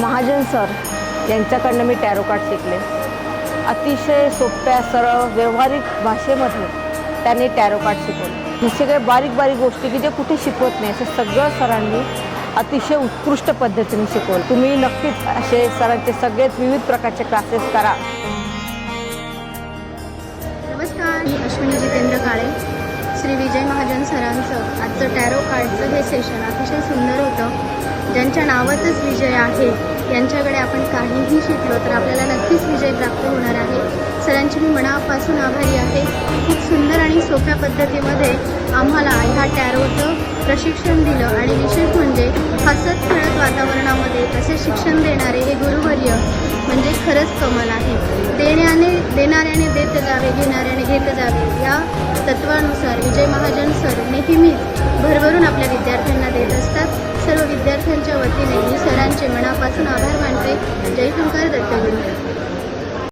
Mahajan sir यांच्याकडनं मी tarot card शिकले. अतिशय सोप्या सरळ व्यवहारिक भाषेमध्ये त्यांनी टॅरो कार्ड शिकवले. हे सगळे बारीक बारीक गोष्टी की जे कुठे शिकवत नाही असं सगळं सरांनी अतिशय उत्कृष्ट पद्धतीने शिकवलं. तुम्ही नक्कीच असे सरांचे सगळेच विविध प्रकारचे क्लासेस करा. नमस्कार मी अश्विनी जितेंद्र काळे. श्री विजय महाजन सरांचं आजचं टॅरो कार्डचं हे सेशन अतिशय सुंदर होतं. ज्यांच्या नावातच विजय यांच्याकडे आपण काहीही शिकलो तर आपल्याला नक्कीच विजय प्राप्त होणार आहे. सरांची मी मनापासून आभारी आहे. खूप सुंदर आणि सोप्या पद्धतीमध्ये आम्हाला ह्या टॅरोचं प्रशिक्षण दिलं आणि विशेष म्हणजे हसत खेळत वातावरणामध्ये असे शिक्षण देणारे हे गुरुवर्य म्हणजे खरंच कमाल आहे. देण्याने देणाऱ्याने देत जावे घेणाऱ्याने घेत जावे. या तत्वानुसार विजय महाजन सर नेहमीच भरभरून आपल्या विद्यार्थ्यांना देत असतात. सर्व विद्यार्थ्यांच्या वतीने मी सरांचे मनापासून आभार